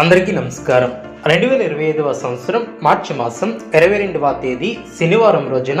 అందరికీ నమస్కారం. రెండు వేల ఇరవై ఐదవ సంవత్సరం మార్చి మాసం ఇరవై రెండవ తేదీ శనివారం రోజున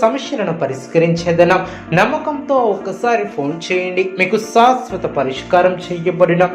సమస్యలను పరిష్కరించేదనం. నమ్మకంతో ఒక్కసారి ఫోన్ చేయండి. మీకు శాశ్వత పరిష్కారం చేయబడిన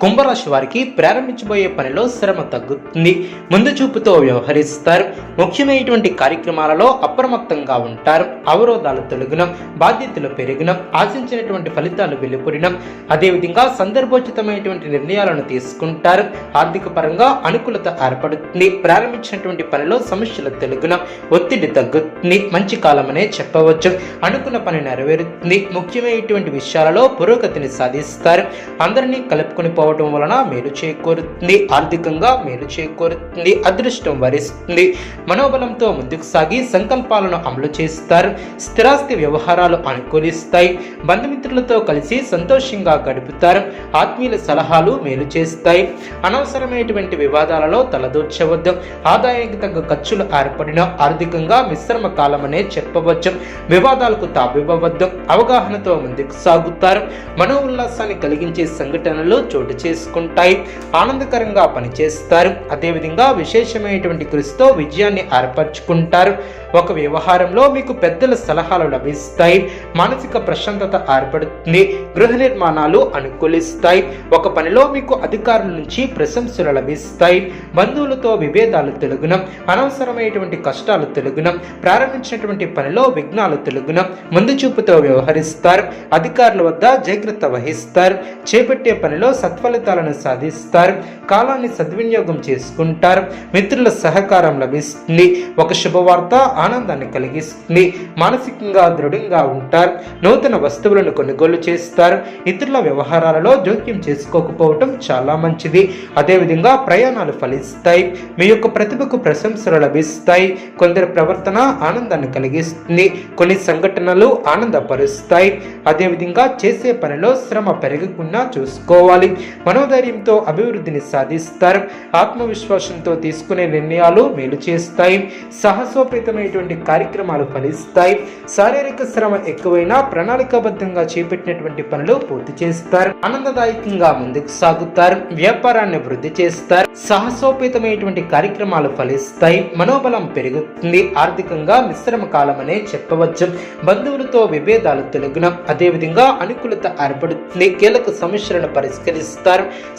కుంభరాశి వారికి ప్రారంభించబోయే పనిలో శ్రమ తగ్గుతుంది. ముందు చూపుతో వ్యవహరిస్తారు. ముఖ్యమైనటువంటి కార్యక్రమాలలో అప్రమత్తంగా ఉంటారు. అవరోధాలు తొలగిన బాధ్యతలు పెరిగిన ఆశించినటువంటి ఫలితాలు వెలుపుడిన. అదేవిధంగా సందర్భోచితమైనటువంటి నిర్ణయాలను తీసుకుంటారు. ఆర్థిక పరంగా అనుకూలత ఏర్పడుతుంది. ప్రారంభించినటువంటి పనిలో సమస్యలు తెలుగున ఒత్తిడి తగ్గుతుంది. మంచి కాలమనే చెప్పవచ్చు. అనుకున్న పని నెరవేరుతుంది. ముఖ్యమైనటువంటి విషయాలలో పురోగతిని సాధిస్తారు. అందరినీ కలుపుకొని పోవడం వలన మేలు చేకూరుతుంది. ఆర్థికంగా మేలు చేకూరుతుంది. అదృష్టం వరిస్తుంది. మనోబలంతో ముందుకు సాగి సంకల్పాలను అమలు చేస్తారు. స్థిరాస్తి వ్యవహారాలు అనుకూలిస్తాయి. బంధుమిత్రులతో కలిసి సంతోషంగా గడుపుతారు. ఆత్మీయుల సలహాలు మేలు చేస్తాయి. అనవసరమైనటువంటి వివాదాలలో తలదూర్చవద్దు. ఆదాయానికి తగ్గ ఖర్చులు ఏర్పడిన ఆర్థికంగా మిశ్రమ కాలమనే చెప్పవచ్చు. వివాదాలకు తావివ్వవద్దు. అవగాహనతో ముందుకు సాగుతారు. మనో ఉల్లాసాన్ని కలిగించే సంఘటనలు చోటు చేసుకుంటాయి ఆనందకరంగా పనిచేస్తారు. అదేవిధంగా విశేషమైనటువంటి కృషితో విజయాన్ని ఏర్పరచుకుంటారు. ఒక వ్యవహారంలో మీకు పెద్దల సలహాలు లభిస్తాయి మానసిక ప్రశాంతత ఏర్పడుతుంది గృహ నిర్మాణాలు అనుకూలిస్తాయి. ఒక పనిలో మీకు అధికారుల నుంచి ప్రశంసలు లభిస్తాయి బంధువులతో విభేదాలు తెలుగున అనవసరమైనటువంటి కష్టాలు తెలుగున ప్రారంభించినటువంటి పనిలో విఘ్నాలు తెలుగున ముందు చూపుతో వ్యవహరిస్తారు అధికారుల వద్ద జాగ్రత్త వహిస్తారు చేపట్టే పనిలో సత్ఫలితాలను సాధిస్తారు కాలాన్ని సద్వినియోగం చేసుకుంటారు మిత్రుల సహకారం లభిస్తుంది ఒక శుభవార్త ఆనందాన్ని కలిగిస్తుంది మానసికంగా దృఢంగా ఉంటారు నూతన వస్తువులను కొనుగోలు చేస్తారు ఇతరుల వ్యవహారాలలో జోక్యం చేసుకోకపోవటం చాలా మంచిది. అదేవిధంగా ప్రయాణాలు ఫలిస్తాయి మీ యొక్క ప్రతిభకు ప్రశంసలు లభిస్తాయి కొందరి ప్రవర్తన ఆనందాన్ని కలిగిస్తుంది కొన్ని సంఘటనలు ఆనందపరుస్తాయి. అదేవిధంగా చేసే పనిలో శ్రమ పెరగకుండా చూసుకోవాలి మనోధైర్యంతో అభివృద్ధిని సాధిస్తారు. ఆత్మవిశ్వాసంతో తీసుకునే నిర్ణయాలు మేలు చేస్తాయి. సాహసోపేతమైనటువంటి కార్యక్రమాలు ఫలిస్తాయి. శారీరక శ్రమ ఎక్కువైనా ప్రణాళికాబద్ధంగా చేపట్టినటువంటి పనులు పూర్తి చేస్తారు. ఆనందదాయకంగా ముందుకు సాగుతారు. వ్యాపారాన్ని వృద్ధి చేస్తారు. సాహసోపేతమైనటువంటి కార్యక్రమాలు ఫలిస్తాయి. మనోబలం పెరుగుతుంది. ఆర్థికంగా మిశ్రమ కాలం అనే చెప్పవచ్చు. బంధువులతో విభేదాలు తెలుగున అదేవిధంగా అనుకూలత ఏర్పడుతుంది. కీలక సమస్యలను పరిష్కరిస్తారు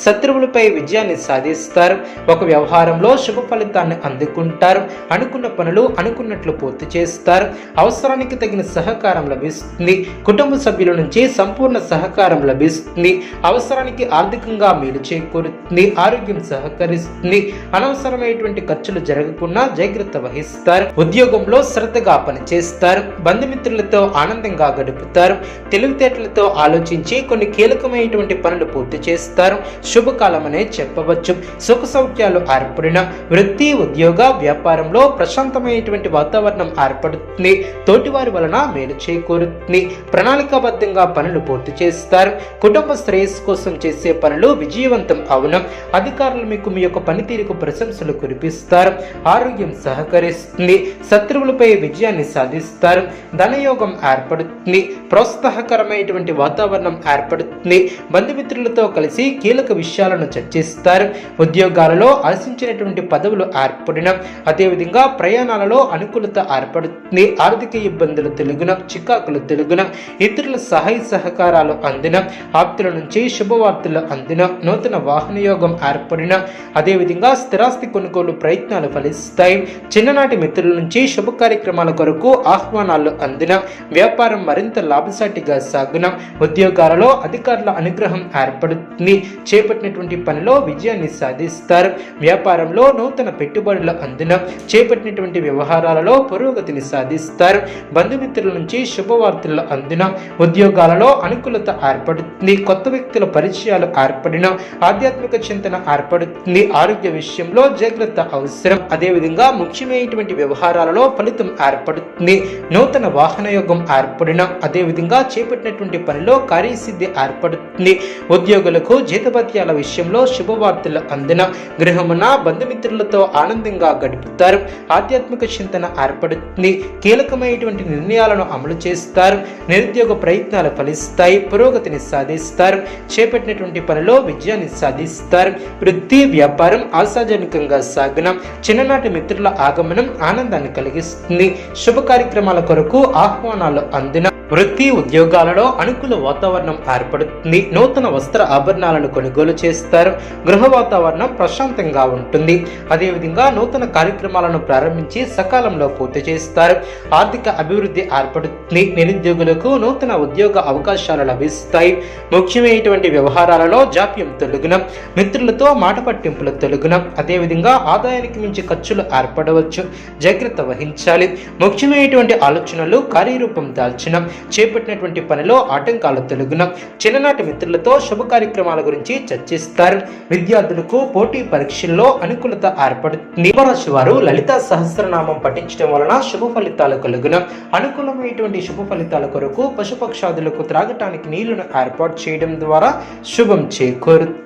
శత్రువులపై విజయాన్ని సాధిస్తారు. ఒక వ్యవహారంలో శుభ ఫలితాన్ని అందుకుంటారు. అనుకున్న పనులు అనుకున్నట్లు పూర్తి చేస్తారు. అవసరానికి తగిన సహకారం లభిస్తుంది. కుటుంబ సభ్యుల నుంచి సంపూర్ణ సహకారం లభిస్తుంది. అవసరానికి ఆర్థికంగా మేలు చేకూరుతుంది. ఆరోగ్యం సహకరిస్తుంది. అనవసరమైనటువంటి ఖర్చులు జరగకుండా జాగ్రత్త వహిస్తారు. ఉద్యోగంలో శ్రద్ధగా పనిచేస్తారు. బంధుమిత్రులతో ఆనందంగా గడుపుతారు. తెలివితేటలతో ఆలోచించి కొన్ని కీలకమైనటువంటి పనులు పూర్తి చేస్తారు. శుభకాలమనే చెప్పవచ్చు. సుఖ సౌఖ్యాలు ఏర్పడిన వృత్తి ఉద్యోగ వ్యాపారంలో ప్రశాంతమైనటువంటి వాతావరణం ఏర్పడుతుంది. తోటివారి వలన మేలు చేకూరుతుంది. ప్రణాళికాబద్ధంగా పనులు పూర్తి చేస్తారు. కుటుంబ శ్రేయస్సు కోసం చేసే పనులు విజయవంతం అవును. అధికారులు మీకు మీ యొక్క పనితీరుకు ప్రశంసలు కురిపిస్తారు. ఆరోగ్యం సహకరిస్తుంది. శత్రువులపై విజయాన్ని సాధిస్తారు. ధనయోగం ఏర్పడుతుంది. ప్రోత్సాహకరమైనటువంటి వాతావరణం ఏర్పడుతుంది. బంధుమిత్రులతో కలిసి కీలక విషయాలను చర్చిస్తారు ఉద్యోగాలలో ఆశించినటువంటి పదవులు ఏర్పడిన అదేవిధంగా ప్రయాణాలలో అనుకూలత ఏర్పడుతుంది. ఆర్థిక ఇబ్బందులు తెలుగున చికాకులు తెలుగున ఇతరుల సహాయ సహకారాలు అందిన ఆప్తుల నుంచి శుభవార్తలు అందిన నూతన వాహన యోగం ఏర్పడిన అదేవిధంగా స్థిరాస్తి కొనుగోలు ప్రయత్నాలు ఫలిస్తాయి. చిన్ననాటి మిత్రుల నుంచి శుభ కార్యక్రమాల కొరకు ఆహ్వానాలు అందిన వ్యాపారం మరింత లాభసాటిగా సాగున ఉద్యోగాలలో అధికారుల అధికారుల అనుగ్రహం ఏర్పడుతుంది. చేపట్టినటువంటి పనిలో విజయాన్ని సాధిస్తారు. వ్యాపారంలో నూతన పెట్టుబడుల అందున చేపట్టినటువంటి వ్యవహారాలలో పురోగతిని సాధిస్తారు. బంధుమిత్రుల నుంచి శుభవార్తల అందున ఉద్యోగాలలో అనుకూలత ఏర్పడుతుంది. కొత్త వ్యక్తుల పరిచయాలు ఏర్పడిన ఆధ్యాత్మిక చింతన ఏర్పడుతుంది. ఆరోగ్య విషయంలో జాగ్రత్త అవసరం. అదేవిధంగా ముఖ్యమైనటువంటి వ్యవహారాలలో ఫలితం ఏర్పడుతుంది. నూతన వాహన యోగం ఏర్పడిన అదేవిధంగా చేపట్టినటువంటి పనిలో కార్యసిద్ధి ఏర్పడుతుంది. ఉద్యోగులకు జీతభత్యాల విషయంలో శుభవార్తలు అందిన గృహమున బంధుమిత్రులతో ఆనందంగా గడుపుతారు. ఆధ్యాత్మిక చింతన ఏర్పడుతుంది. కీలకమైనటువంటి నిర్ణయాలను అమలు చేస్తారు. నిరుద్యోగ ప్రయత్నాలు ఫలిస్తాయి. పురోగతిని సాధిస్తారు. చేపట్టినటువంటి పనిలో విజయాన్ని సాధిస్తారు. వృత్తి వ్యాపారం ఆశాజనకంగా సాగనం చిన్ననాటి మిత్రుల ఆగమనం ఆనందాన్ని కలిగిస్తుంది. శుభ కార్యక్రమాల కొరకు ఆహ్వానాలు అందిన వృత్తి ఉద్యోగాలలో అనుకూల వాతావరణం ఏర్పడుతుంది. నూతన వస్త్ర ఆభరణాలను కొనుగోలు చేస్తారు. గృహ వాతావరణం ప్రశాంతంగా ఉంటుంది. అదేవిధంగా నూతన కార్యక్రమాలను ప్రారంభించి సకాలంలో పూర్తి చేస్తారు. ఆర్థిక అభివృద్ధి ఏర్పడుతుంది. నిరుద్యోగులకు నూతన ఉద్యోగ అవకాశాలు లభిస్తాయి. ముఖ్యమైనటువంటి వ్యవహారాలలో జాప్యం తొలగున మిత్రులతో మాట పట్టింపుల తొలగున అదేవిధంగా ఆదాయానికి మించి ఖర్చులు ఏర్పడవచ్చు. జాగ్రత్త వహించాలి. ముఖ్యమైనటువంటి ఆలోచనలు కార్యరూపం దాల్చిన చేపట్టినటువంటి పనిలో ఆటంకాలు తొలగున చిన్ననాటి మిత్రులతో శుభ కార్యక్రమాల గురించి చర్చిస్తారు. విద్యార్థులకు పోటీ పరీక్షల్లో అనుకూలత ఏర్పడుతుంది. కుంభరాశి వారు లలిత సహస్రనామం పఠించడం వలన శుభ ఫలితాలు కలుగున. అనుకూలమైనటువంటి శుభ ఫలితాల కొరకు పశుపక్షాదులకు త్రాగటానికి నీళ్ళను ఏర్పాటు చేయడం ద్వారా శుభం చేకూరుతుంది.